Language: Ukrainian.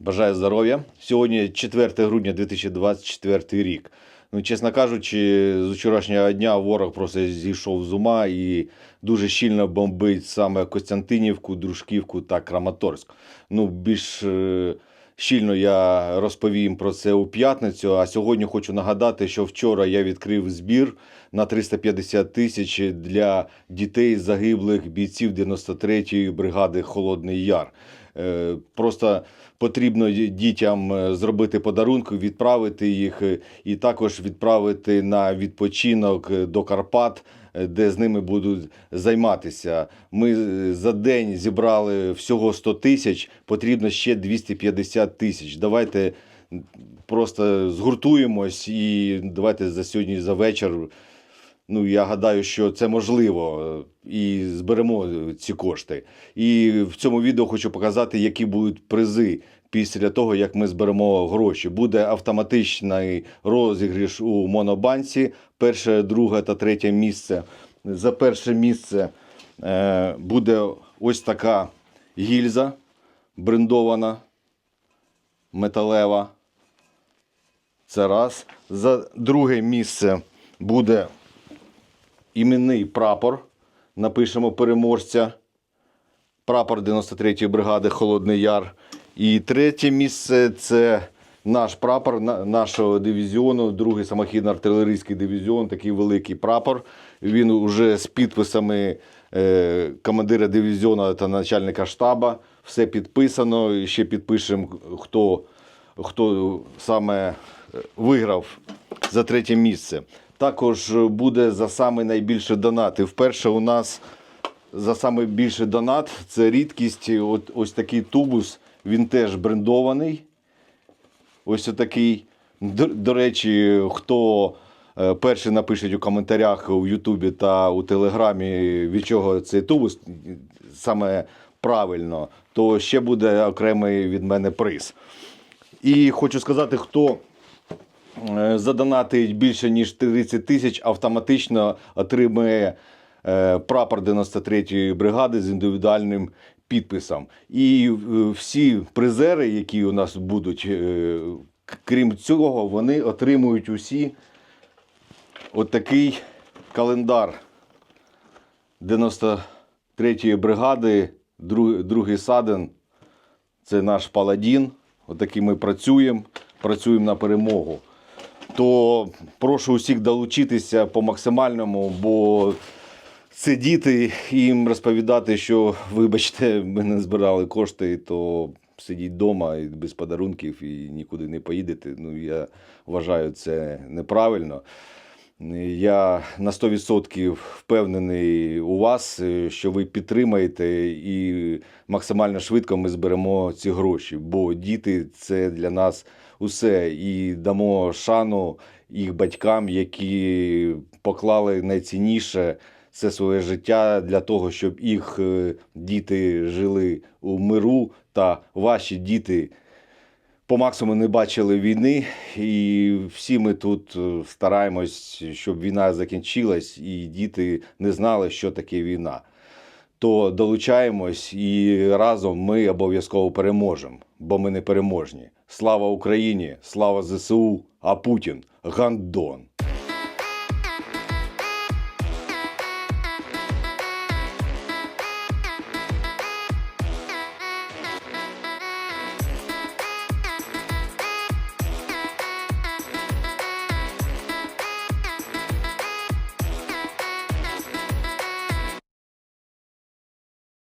Бажаю здоров'я. Сьогодні 4 грудня 2024 рік. Ну, чесно кажучи, з вчорашнього дня ворог просто зійшов з ума і дуже щільно бомбить саме Костянтинівку, Дружківку та Краматорськ. Ну, більш е, щільно я розповім про це у п'ятницю. А сьогодні хочу нагадати, що вчора я відкрив збір на 350 тисяч для дітей загиблих бійців 93-ї бригади Холодний Яр. Е, Просто потрібно дітям е, зробити подарунки, відправити їх е, і також відправити на відпочинок до Карпат, де з ними будуть займатися. Ми за день зібрали всього 100 тисяч, потрібно ще 250 тисяч. Давайте просто згуртуємось і давайте за сьогодні за вечір. Ну, я гадаю, що це можливо, е, і зберемо е, ці кошти. І в цьому відео хочу показати, які будуть призи після того, як ми зберемо гроші. Буде автоматичний розіграш у монобанці, перше, друге та третє місце. За перше місце е, буде ось така гільза брендована, металева. Це раз. За друге місце буде іменний прапор. Напишемо переможця. Прапор 93-ї бригади Холодний Яр. І третє місце це наш прапор нашого дивізіону, другий самохідно-артилерійський дивізіон, такий великий прапор. Він вже з підписами е, командира дивізіону та начальника штаба. Все підписано. І ще підпишемо, хто, хто саме е, виграв за третє місце. Також буде за саме найбільше донати. Вперше у нас за саме більший донат це рідкість. От, ось такий тубус. Він теж брендований. Ось такий. До, до речі, хто е, перший напишуть у коментарях у Ютубі та у Телеграмі, від чого цей тубус саме правильно, то ще буде окремий від мене приз. І хочу сказати, хто задонатить більше ніж 30 тисяч, автоматично отримує е, прапор 93-ї бригади з індивідуальним підписом. І е, всі призери, які у нас будуть, е, крім цього, вони отримують усі отакий календар 93-ї бригади, другий саден. Це наш паладін. Отакий ми працюємо, працюємо на перемогу. То прошу усіх долучитися по максимальному, бо сидіти і їм розповідати, що, вибачте, ми не збирали кошти, то сидіть вдома і без подарунків і нікуди не поїдете. Ну, я вважаю це неправильно. Я на 100% впевнений у вас, е, що ви підтримаєте і максимально швидко ми зберемо ці гроші, бо діти це для нас усе. І дамо шану їх батькам, які поклали найцінніше це своє життя для того, щоб їх е, діти жили у миру та ваші діти по максимуму не бачили війни, і всі ми тут е, стараємось, щоб війна закінчилась, і діти не знали, що таке війна. То долучаємось і разом ми обов'язково переможемо, бо ми не переможні. Слава Україні, слава ЗСУ, а Путін гандон.